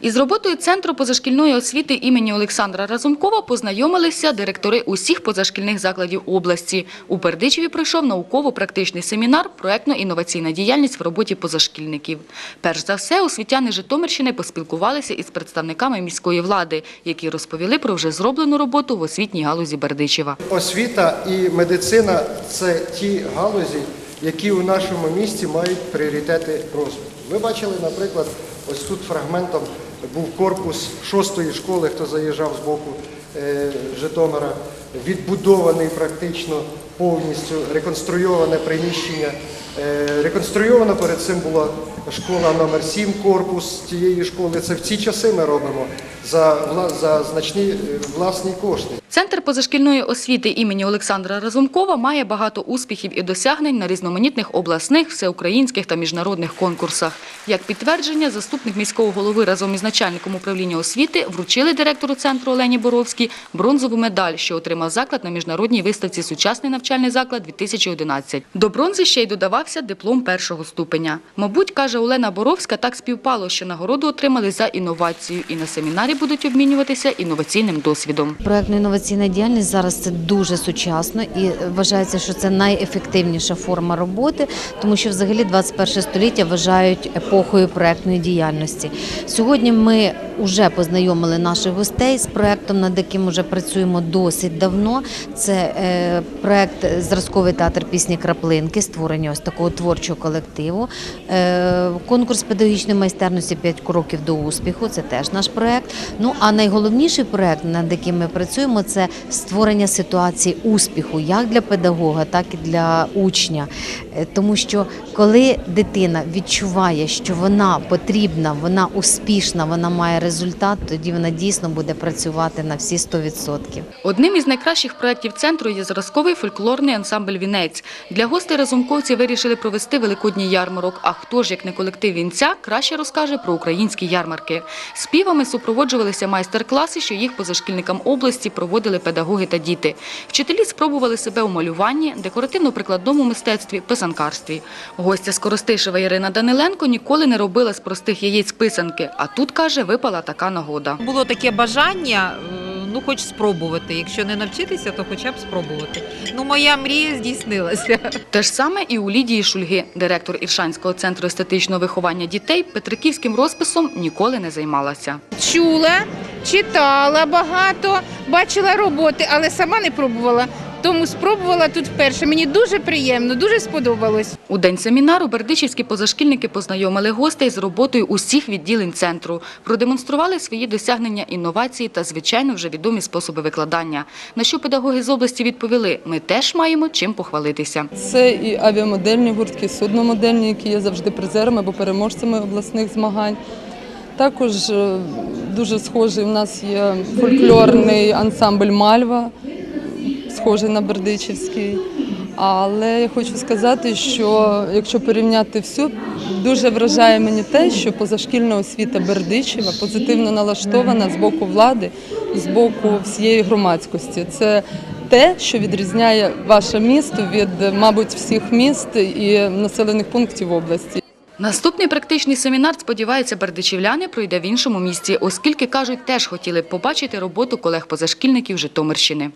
Із роботою Центру позашкільної освіти імені Олександра Разумкова познайомилися директори усіх позашкільних закладів області. У Бердичеві пройшов науково-практичний семінар «Проектно-інноваційна діяльність в роботі позашкільників». Перш за все, освітяни Житомирщини поспілкувалися із представниками міської влади, які розповіли про вже зроблену роботу в освітній галузі Бердичева. Освіта і медицина це ті галузі, які у нашому місті мають пріоритети розвитку. Ви бачили, наприклад, ось тут фрагментом був корпус шостої школи, хто заїжджав з боку е, Житомира, відбудований практично повністю, реконструйоване приміщення. Е, Реконструйована перед цим була школа номер 7 корпус тієї школи. Це в ці часи ми робимо за, за значні е, власні кошти. Центр позашкільної освіти імені Олександра Разумкова має багато успіхів і досягнень на різноманітних обласних, всеукраїнських та міжнародних конкурсах. Як підтвердження, заступник міського голови разом із начальником управління освіти вручили директору центру Олені Боровській бронзову медаль, що отримав заклад на міжнародній виставці «Сучасний навчальний заклад 2011». До бронзи ще й додавався диплом першого ступеня. Мабуть, каже Олена Боровська, так співпало, що нагороду отримали за інновацію і на семінарі будуть обмінюватися інноваційним досвідом. Проектно-інноваційна діяльність зараз це дуже сучасно і вважається, що це найефективніша форма роботи, тому що взагалі 21 століття вважають епохою проектної діяльності. Сьогодні ми вже познайомили наших гостей з проектом, над яким вже працюємо досить давно. Це е, проект Зразковий театр пісні Краплинки, створення ось такого творчого колективу. Е, конкурс педагогічної майстерності «5 кроків до успіху. Це теж наш проект. Ну а найголовніший проект, над яким ми працюємо, це створення ситуації успіху як для педагога, так і для учня. Е, Тому що коли дитина відчуває, що вона потрібна, вона успішна, вона має результат, тоді вона дійсно буде працювати на всі 100%. Одним із найкращих проєктів центру є зразковий фольклорний ансамбль «Вінець». Для гостей разумковці вирішили провести великодній ярмарок. А хто ж, як не колектив «Вінця», краще розкаже про українські ярмарки. Співами супроводжувалися майстер-класи, що їх позашкільникам області проводили педагоги та діти. Вчителі спробували себе у малюванні, декоративно-прикладному мистецтві, писанкарстві. Гостя з Коростишева Ірина Даниленко ніколи не робила з простих яєць писанки, а тут, каже, випала така нагода. Було таке бажання, ну хоч спробувати. Якщо не навчитися, то хоча б спробувати. Ну, моя мрія здійснилася. Те ж саме і у Лідії Шульги, директор Іршанського центру естетичного виховання дітей, петриківським розписом ніколи не займалася. чула, читала багато, бачила роботи, але сама не пробувала. Тому спробувала тут вперше. Мені дуже приємно, дуже сподобалось. У день семінару бердичівські позашкільники познайомили гостей з роботою усіх відділень центру, продемонстрували свої досягнення інновації та, звичайно, вже відомі способи викладання. На що педагоги з області відповіли: ми теж маємо чим похвалитися. Це і авіамодельні гуртки, судномодельні, які є завжди призерами або переможцями обласних змагань. Також е, дуже схожий у нас є фольклорний ансамбль Мальва, схожий на Бердичівський. Але я хочу сказати, що якщо порівняти всю, дуже вражає мені те, що позашкільна освіта Бердичева позитивно налаштована з боку влади, з боку всієї громадськості. Це те, що відрізняє ваше місто від, мабуть, всіх міст і населених пунктів області. Наступний практичний семінар, сподіваються, бердичівляни пройде в іншому місці, оскільки, кажуть, теж хотіли б побачити роботу колег-позашкільників Житомирщини.